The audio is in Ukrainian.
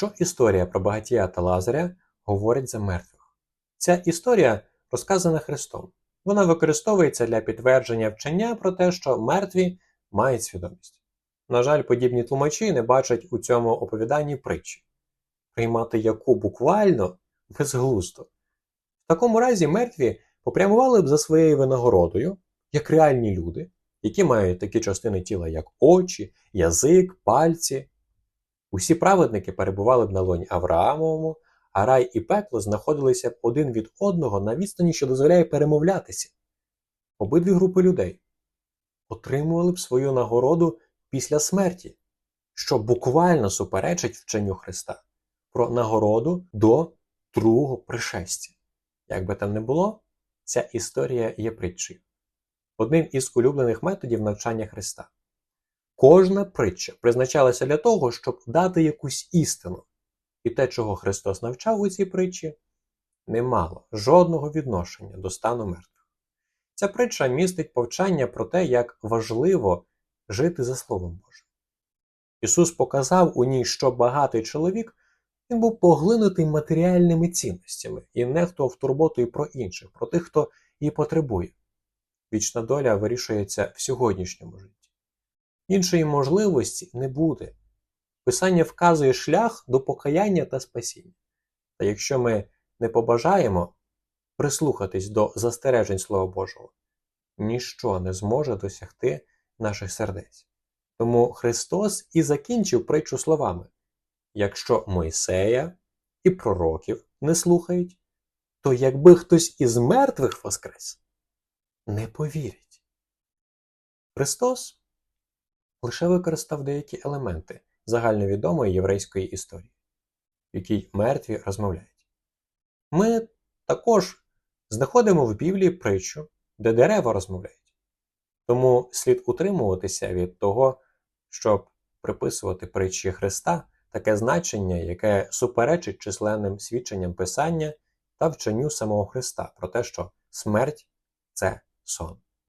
Що історія про багатія та Лазаря говорить за мертвих? Ця історія розказана Христом. Вона використовується для підтвердження вчення про те, що мертві мають свідомість. На жаль, подібні тлумачі не бачать у цьому оповіданні притчі, приймати яку буквально безглуздо. В такому разі мертві попрямували б за своєю винагородою, як реальні люди, які мають такі частини тіла, як очі, язик, пальці. Усі праведники перебували б на лоні Авраамовому, а рай і пекло знаходилися б один від одного на відстані, що дозволяє перемовлятися. Обидві групи людей отримували б свою нагороду після смерті, що буквально суперечить вченню Христа про нагороду до другого пришестя. Як би там не було, ця історія є притчею. Одним із улюблених методів навчання Христа. Кожна притча призначалася для того, щоб дати якусь істину, і те, чого Христос навчав у цій притчі, не мало жодного відношення до стану мертвих. Ця притча містить повчання про те, як важливо жити за Словом Божим. Ісус показав у ній, що багатий чоловік він був поглинутий матеріальними цінностями і нехтував турботою про інших, про тих, хто її потребує. Вічна доля вирішується в сьогоднішньому житті. Іншої можливості не буде. Писання вказує шлях до покаяння та спасіння. Та якщо ми не побажаємо прислухатись до застережень Слова Божого, ніщо не зможе досягти наших сердець. Тому Христос і закінчив притчу словами: якщо Мойсея і пророків не слухають, то якби хтось із мертвих воскрес, не повірять. Христос лише використав деякі елементи загальновідомої єврейської історії, в якій мертві розмовляють. Ми також знаходимо в Біблії притчу, де дерева розмовляють. Тому слід утримуватися від того, щоб приписувати притчі Христа таке значення, яке суперечить численним свідченням Писання та вченню самого Христа про те, що смерть це сон.